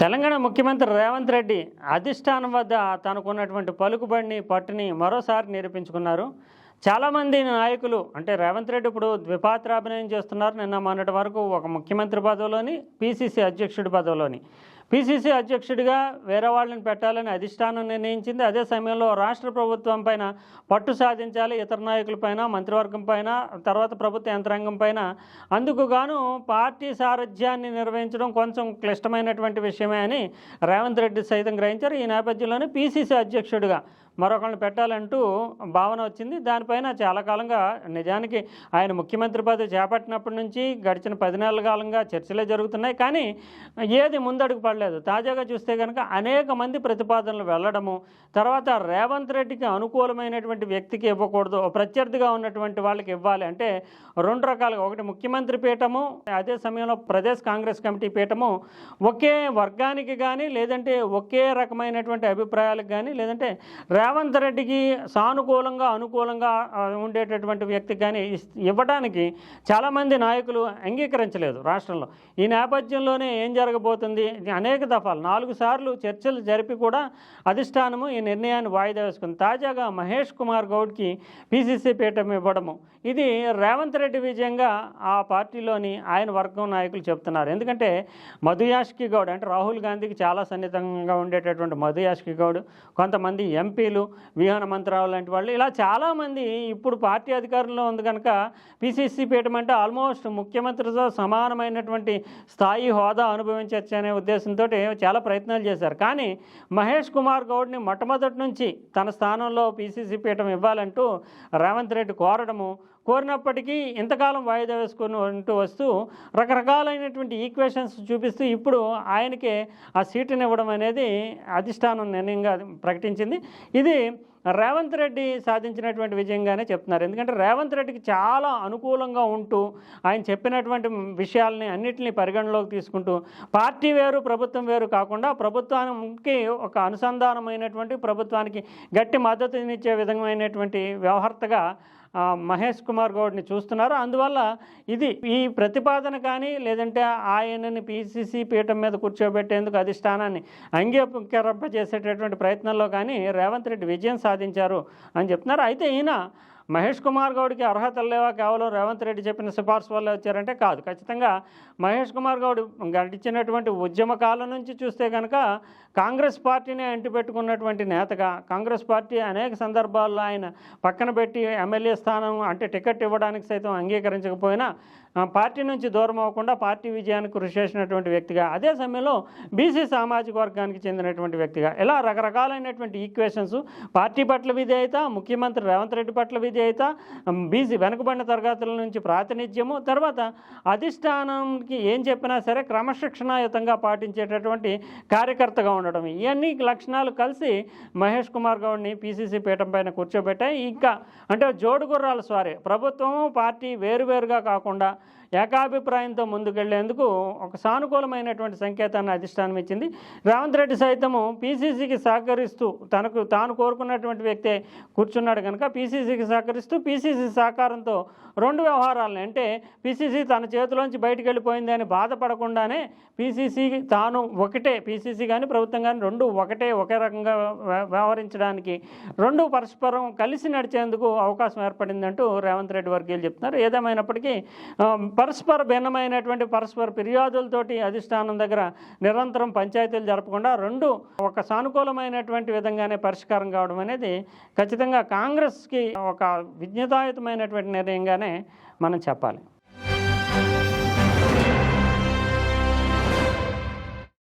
తెలంగాణ ముఖ్యమంత్రి రేవంత్ రెడ్డి అధిష్టానం వద్ద తనకున్నటువంటి పలుకుబడిని పట్టుని మరోసారి నిరూపించుకున్నారు. చాలామంది నాయకులు అంటే రేవంత్ రెడ్డి ఇప్పుడు ద్విపాత్రాభినయం చేస్తున్నారు. నిన్న మొన్నటి వరకు ఒక ముఖ్యమంత్రి పదవిలోని పిసిసి అధ్యక్షుడి పదవిలోని. పిసిసి అధ్యక్షుడిగా వేరే వాళ్ళని పెట్టాలని అధిష్టానం నిర్ణయించింది. అదే సమయంలో రాష్ట్ర ప్రభుత్వం పైన పట్టు సాధించాలి. ఇతర నాయకులపైన మంత్రివర్గం పైన తర్వాత ప్రభుత్వ యంత్రాంగం పైన. అందుకు గాను పార్టీ సారథ్యాన్ని నిర్వహించడం కొంచెం క్లిష్టమైనటువంటి విషయమే అని రేవంత్ రెడ్డి సైతం గ్రహించారు. ఈ నేపథ్యంలోనే పిసిసి అధ్యక్షుడిగా మరొకరిని పెట్టాలంటూ భావన వచ్చింది. దానిపైన చాలా కాలంగా నిజానికి ఆయన ముఖ్యమంత్రి పదవి చేపట్టినప్పటి నుంచి గడిచిన పది నెలల కాలంగా చర్చలే జరుగుతున్నాయి. కానీ ఏది ముందడుగు పడలేదు. తాజాగా చూస్తే కనుక అనేక మంది ప్రతిపాదనలు వెళ్ళడము తర్వాత రేవంత్ రెడ్డికి అనుకూలమైనటువంటి వ్యక్తికి ఇవ్వకూడదు ప్రత్యర్థిగా ఉన్నటువంటి వాళ్ళకి ఇవ్వాలి అంటే రెండు రకాలుగా. ఒకటి ముఖ్యమంత్రి పీఠము అదే సమయంలో ప్రదేశ్ కాంగ్రెస్ కమిటీ పీఠము ఒకే వర్గానికి కానీ లేదంటే ఒకే రకమైనటువంటి అభిప్రాయాలకు కానీ లేదంటే రేవంత్ రెడ్డికి సానుకూలంగా అనుకూలంగా ఉండేటటువంటి వ్యక్తి కానీ ఇస్- ఇవ్వడానికి చాలామంది నాయకులు అంగీకరించలేదు రాష్ట్రంలో. ఈ నేపథ్యంలోనే ఏం జరగబోతుంది? అనేక దఫాలు నాలుగు సార్లు చర్చలు జరిపి కూడా అధిష్టానము ఈ నిర్ణయాన్ని వాయిదా వేసుకుంది. తాజాగా మహేష్ కుమార్ గౌడ్కి పీసీసీ పీఠం ఇవ్వడము. ఇది రేవంత్ రెడ్డి విజయంగా ఆ పార్టీలోని ఆయన వర్గం నాయకులు చెప్తున్నారు ఎందుకంటే మధుయాష్కి గౌడ్ అంటే రాహుల్ గాంధీకి చాలా సన్నిహితంగా ఉండేటటువంటి మధుయాష్కి గౌడ్ కొంతమంది ఎంపీలు విహాన మంత్రాలు లాంటి వాళ్ళు. ఇలా చాలామంది ఇప్పుడు పార్టీ అధికారంలో ఉంది కనుక పిసిసి పీఠం అంటే ఆల్మోస్ట్ ముఖ్యమంత్రితో సమానమైనటువంటి స్థాయి హోదా అనుభవించవచ్చు అనే ఉద్దేశంతో చాలా ప్రయత్నాలు చేశారు. కానీ మహేష్ కుమార్ గౌడ్ని మొట్టమొదటి నుంచి తన స్థానంలో పిసిసి పీఠం ఇవ్వాలంటూ రేవంత్ రెడ్డి కోరడము కోరినప్పటికీ ఇంతకాలం వాయిదా వేసుకుని ఉంటూ వస్తూ రకరకాలైనటువంటి ఈక్వేషన్స్ చూపిస్తూ ఇప్పుడు ఆయనకే ఆ సీటుని ఇవ్వడం అనేది అధిష్టానం నిర్ణయంగా ప్రకటించింది. ఇది రేవంత్ రెడ్డి సాధించినటువంటి విజయంగానే చెప్తున్నారు. ఎందుకంటే రేవంత్ రెడ్డికి చాలా అనుకూలంగా ఉంటూ ఆయన చెప్పినటువంటి విషయాలని అన్నిటిని పరిగణలోకి తీసుకుంటూ పార్టీ వేరు ప్రభుత్వం వేరు కాకుండా ప్రభుత్వానికి ఒక అనుసంధానమైనటువంటి ప్రభుత్వానికి గట్టి మద్దతునిచ్చే విధమైనటువంటి వ్యవహర్తగా మహేష్ కుమార్ గౌడ్ని చూస్తున్నారు. అందువల్ల ఇది ఈ ప్రతిపాదన కానీ లేదంటే ఆయనని పిసిసి పీఠం మీద కూర్చోబెట్టేందుకు అధిష్టానాన్ని అంగీకరింప చేసేటటువంటి ప్రయత్నంలో కానీ రేవంత్ రెడ్డి విజయం సాధించారు అని చెప్తున్నారు. అయితే ఈయన మహేష్ కుమార్ గౌడ్కి అర్హతలు లేవా? కేవలం రేవంత్ రెడ్డి చెప్పిన సిఫార్సు వల్ల వచ్చారంటే కాదు. ఖచ్చితంగా మహేష్ కుమార్ గౌడ్ గడిచినటువంటి ఉద్యమ కాలం నుంచి చూస్తే కనుక కాంగ్రెస్ పార్టీని అంటిపెట్టుకున్నటువంటి నేతగా కాంగ్రెస్ పార్టీ అనేక సందర్భాల్లో ఆయన పక్కన పెట్టి ఎమ్మెల్యే స్థానం అంటే టికెట్ ఇవ్వడానికి సైతం అంగీకరించకపోయినా పార్టీ నుంచి దూరం అవ్వకుండా పార్టీ విజయానికి కృషి చేసినటువంటి వ్యక్తిగా అదే సమయంలో బీసీ సామాజిక వర్గానికి చెందినటువంటి వ్యక్తిగా ఇలా రకరకాలైనటువంటి ఈక్వేషన్స్ పార్టీ పట్ల విధేయత ముఖ్యమంత్రి రేవంత్ రెడ్డి పట్ల చేత బీసీ వెనుకబడిన తరగతుల నుంచి ప్రాతినిధ్యము తర్వాత అధిష్టానానికి ఏం చెప్పినా సరే క్రమశిక్షణాయుతంగా పాటించేటటువంటి కార్యకర్తగా ఉండడం. ఇవన్నీ లక్షణాలు కలిసి మహేష్ కుమార్ గౌడ్ని పీసీసీ పీఠం పైన కూర్చోబెట్టాయి. ఇంకా అంటే జోడు గుర్రాల స్వారీ. ప్రభుత్వము పార్టీ వేరువేరుగా కాకుండా ఏకాభిప్రాయంతో ముందుకెళ్ళేందుకు ఒక సానుకూలమైనటువంటి సంకేతాన్ని అధిష్టానం ఇచ్చింది. రేవంత్ రెడ్డి సైతము పీసీసీకి సహకరిస్తూ తనకు తాను కోరుకున్నటువంటి వ్యక్తే కూర్చున్నాడు కనుక పీసీసీకి సహకరిస్తూ పీసీసీ సహకారంతో రెండు వ్యవహారాలని అంటే పీసీసీ తన చేతిలోంచి బయటికి వెళ్ళిపోయింది అని బాధపడకుండానే పీసీసీ తాను ఒకటే పీసీసీ కానీ ప్రభుత్వం కానీ రెండు ఒకటే ఒకే రకంగా వ్య- వ్యవహరించడానికి రెండు పరస్పరం కలిసి నడిచేందుకు అవకాశం ఏర్పడిందంటూ రేవంత్ రెడ్డి వర్గీయులు చెప్తున్నారు. ఏదేమైనప్పటికీ పరస్పర భిన్నమైనటువంటి పరస్పర ఫిర్యాదులతోటి అధిష్టానం దగ్గర నిరంతరం పంచాయతీలు జరపకుండా రెండు ఒక సానుకూలమైనటువంటి విధంగానే పరిష్కారం కావడం అనేది ఖచ్చితంగా కాంగ్రెస్కి ఒక విజ్ఞతాయుతమైనటువంటి నిర్ణయంగానే మనం చెప్పాలి.